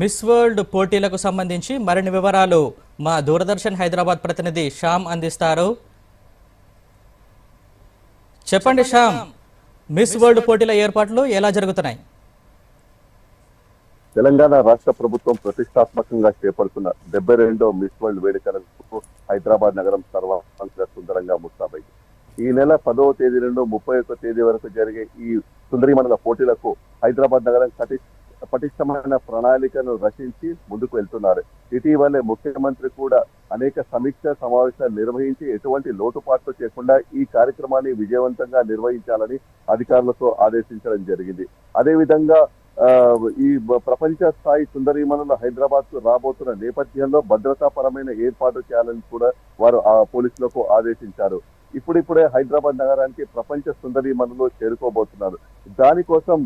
Miss world పోటీలకు సంబంధించి మరిన్ని వివరాలు మా దూరదర్శన్ హైదరాబాద్ ప్రతినిధి శ్యామ్ అందిస్తారు. చెప్పండి శ్యామ్ మిస్ వరల్డ్ పోటీల ఏర్పాట్లు ఎలా జరుగుతున్నాయి? తెలంగాణ రాష్ట్ర ప్రభుత్వం ప్రతిష్టాత్మకంగా చేపడుతున్న డెబ్బై రెండో మిస్ వరల్డ్ వేడుకలకు హైదరాబాద్ నగరం సర్వాంగ సుందరంగా ముస్తాబైంది. ఈ నెల పదవ తేదీ నుండి ముప్పై ఒక్క తేదీ వరకు జరిగే ఈ సుందరిమణుల పోటీలకు హైదరాబాద్ నగరం పటిష్టమైన ప్రణాళికను రచించి ముందుకు వెళ్తున్నారు. ఇటీవలే ముఖ్యమంత్రి కూడా అనేక సమీక్ష సమావేశాలు నిర్వహించి ఎటువంటి లోటుపాట్లు చేయకుండా ఈ కార్యక్రమాన్ని విజయవంతంగా నిర్వహించాలని అధికారులతో ఆదేశించడం జరిగింది. అదేవిధంగా ఈ ప్రపంచ స్థాయి సుందరీమణులు హైదరాబాద్కు రాబోతున్న నేపథ్యంలో భద్రతాపరమైన ఏర్పాటు చేయాలని కూడా వారు ఆ పోలీసులకు ఆదేశించారు. ఇప్పుడిప్పుడే హైదరాబాద్ నగరానికి ప్రపంచ సుందరీమణులు చేరుకోబోతున్నారు. దానికోసం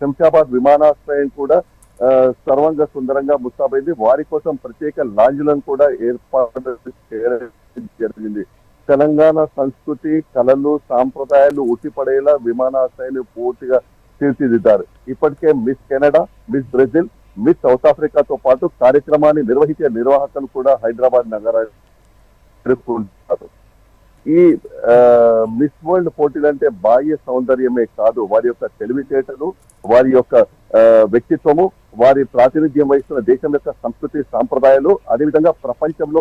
శంషాబాద్ విమానాశ్రయం కూడా సర్వంగ సుందరంగా ముస్తాబైంది. వారి కోసం ప్రత్యేక లాంజ్లను కూడా ఏర్పాటు చేయడం జరిగింది. తెలంగాణ సంస్కృతి కళలు సాంప్రదాయాలు ఉట్టిపడేలా విమానాశ్రయాలు పూర్తిగా తీర్చిదిద్దారు. ఇప్పటికే miss Canada miss Brazil miss south ఆఫ్రికాతో పాటు కార్యక్రమాన్ని నిర్వహించే నిర్వాహకులు కూడా హైదరాబాద్ నగరాన్ని జరుపుకుంటారు ఈ మిస్ వరల్డ్ పోటీలు అంటే బాహ్య సౌందర్యమే కాదు వారి యొక్క తెలివితేటలు వారి యొక్క వ్యక్తిత్వము వారి ప్రాతినిధ్యం వహిస్తున్న దేశం యొక్క సంస్కృతి సాంప్రదాయాలు అదేవిధంగా ప్రపంచంలో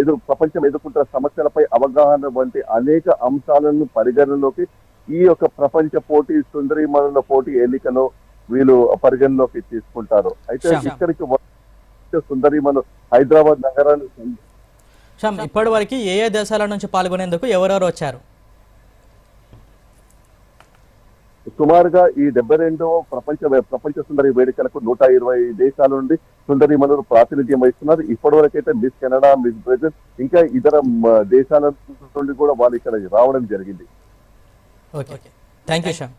ఎదురు ప్రపంచం ఎదుర్కొంటున్న సమస్యలపై అవగాహన వంటి అనేక అంశాలను పరిగణనలోకి ఈ యొక్క ప్రపంచ పోటీ సుందరీమణుల పోటీ ఎన్నికలో వీళ్ళు పరిగణలోకి తీసుకుంటారు అయితే. ఇక్కడికి సుందరీమణులు హైదరాబాద్ నగరాన్ని శ్యామ్ ఇప్పటి వరకు ఏ ఏ దేశాల నుంచి పాల్గొనేందుకు ఎవరెవరు వచ్చారు? సుమారుగా ఈ డెబ్బై రెండవ ప్రపంచ ప్రపంచ సుందరి వేడుకలకు నూట ఇరవై దేశాల నుండి సుందరి మనులు ప్రాతినిధ్యం వహిస్తున్నారు. ఇప్పటి వరకైతే మిస్ కెనడా మిస్ బ్రెజిల్ ఇంకా ఇతర దేశాల నుండి కూడా వాళ్ళు ఇక్కడ రావడం జరిగింది. ఓకే. Thank you Shyam